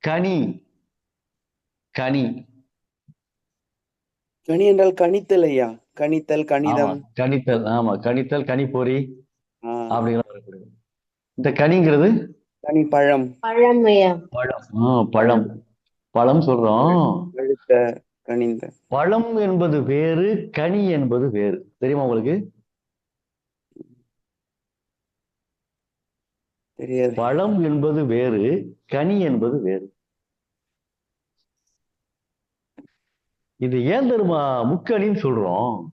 கனி. கனி. கனி என்றால் கணித்தல் ஐயா. கணித்தல் கணிதம் கணித்தல் ஆமா கணித்தல் கனிப்பொறி அப்படிங்கிற இந்த கனிங்கிறது? கனி பழம் பழம் பழம். ஆ, பழம். பழம் சொல்றோம். பழுத்த கனிந்த. பழம் என்பது வேறு கனி என்பது வேறு. தெரியுமா உங்களுக்கு? பழம் என்பது வேறு கனி என்பது வேறு. இது ஏன் தெரியுமா? முக்கணின்னு சொல்றோம்.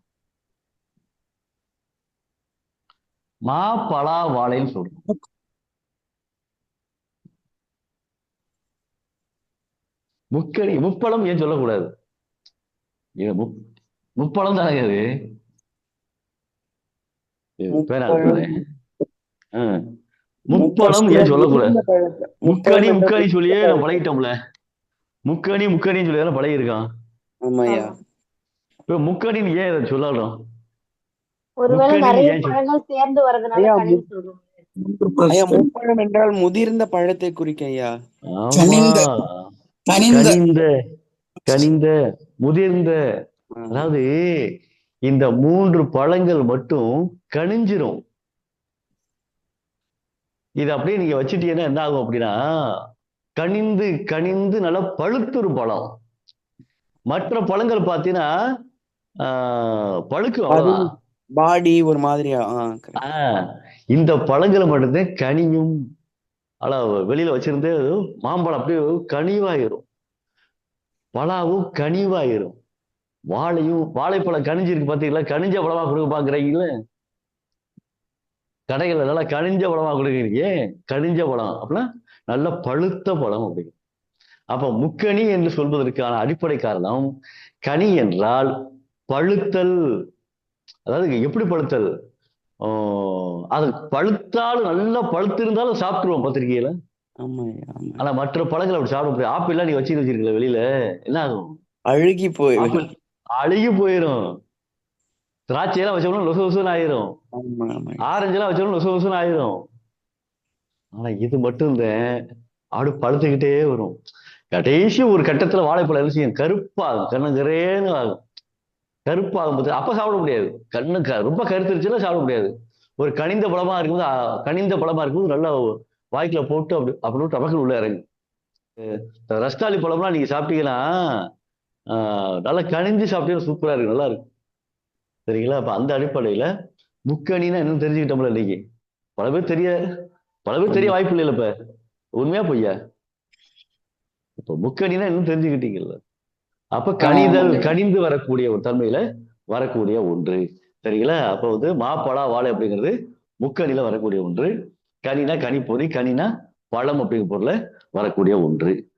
மா பலா வாழைன்னு சொல்றோம். முக்கணி முப்பழம் ஏன் சொல்லக்கூடாது? முப்பழம் தானே அது? பேர் முப்பழம் ஏன் சொல்லக்கூடாது முக்கணி முக்கணி சொல்லியே நான் பழகிட்டோம்ல. முக்கணி முக்கணின்னு சொல்லி தானே பழகிருக்கான் ஆமா ஐயா ஆமா. இப்ப முக்கணின்னு ஏன் இதை சொல்லணும்? ஒருவேளை முக்கணி நிறைய ஏன் சொல்- பழங்கள் சேர்ந்து வரதுனால ஐயா, கனின்னு சொல்றோம் ஐயா முப்பழம் என்றால் முதிர்ந்த பழத்தை குறிக்க ஐயா. ஆமா. கனிந்த. கனிந்த முதிர்ந்த. அதாவது இந்த மூன்று பழங்கள் மட்டும் கனிஞ்சிரும். இது அப்படியே நீங்க வச்சிட்டீங்கன்னா என்ன ஆகும் அப்படின்னா கனிந்து கனிந்து நல்லா பழுத்துரும் பழம். மற்ற பழங்கள் பார்த்தீங்கன்னா ஆஹ், பழுக்கும் பாடி ஒரு மாதிரியா? இந்த பழங்களை மட்டும்தான் கனியும். ஆனா வெளியில வச்சிருந்தே மாம்பழம் அப்படியே கனிவாயிரும். பலாவும் கனிவாயிரும். வாழையும் வாழைப்பழம் கனிஞ்சிருக்கு பாத்தீங்களா கனிஞ்ச பழமா கொடுக்க பாக்குறீங்களா கடைகள்ல நல்லா கனிஞ்ச பழமா கொடுக்குறீங்க. ஏன்? கனிஞ்ச பழம். அப்படின்னா நல்ல பழுத்த பழம் அப்படிங்க. அப்ப முக்கணி என்று சொல்வதற்கான அடிப்படை காரணம் கனி என்றால் பழுத்தல். அதாவது எப்படி பழுத்தல்? அது பழுத்தாலும் நல்லா பழுத்திருந்தாலும் சாப்பிட்டுருவோம் ஆமா ஆனா மற்ற பழங்களை அப்படி சாப்பிட முடியாது. ஆப்பிள்லாம் நீ வச்சு வச்சிருக்கல வெளியில? என்ன ஆகும்? அழுகி போய் ஆப்பிள் அழுகி போயிடும் திராட்சையெல்லாம் வச்சோம்னா லொசு லொசுன்னு ஆயிரும். ஆமா ஆரஞ்செல்லாம் வச்சோம்னா லொசு லொசுன்னு ஆயிரும். ஆனா இது மட்டும்தான் ஆடு பழுத்துக்கிட்டே வரும். கடைசி ஒரு கட்டத்துல வாழைப்பழம் என்ன செய்யும்? கருப்பாகும். கண்ணு ஆகும். கருப்பாகும் போது அப்ப சாப்பிட முடியாது. கண்ணு க- ரொம்ப கருத்துருச்சுன்னா சாப்பிட முடியாது. ஒரு கனிந்த பழமா இருக்கும்போது கனிந்த பழமா இருக்கும்போது நல்லா வாய்க்குள்ள போட்டு அப்படி அப்படி டபக்குன்னு உள்ள இறங்கும். அஹ் ரஸ்தாளி பழம்லாம் நீங்க சாப்பிட்டீங்கன்னா நல்லா கனிஞ்சு சாப்பிட்டீங்கன்னா சூப்பரா இருக்கு நல்லா இருக்கும் சரிங்களா? அப்ப அந்த அடிப்படையில முக்கணின்னா என்னன்னு தெரிஞ்சுக்கிட்டோம்ல இன்னைக்கு. பல பேர் தெரிய பல பேர் தெரிய வாய்ப்பு இல்லைல்ல இப்ப. உண்மையா பொய்யா? இப்ப முக்கணின்னா என்னன்னு தெரிஞ்சுக்கிட்டீங்கல்ல. அப்ப கனிதல் ஆமாங்க. கனிந்து வரக்கூடிய ஒரு தன்மையில வரக்கூடிய ஒன்று. சரிங்களா? அப்ப வந்து மாப்பழா வாழை அப்படிங்கிறது முக்கணில வரக்கூடிய ஒன்று. கனினா கனிப்பொறி கனினா பழம் அப்படிங்கிற பொருள்ல வரக்கூடிய ஒன்று.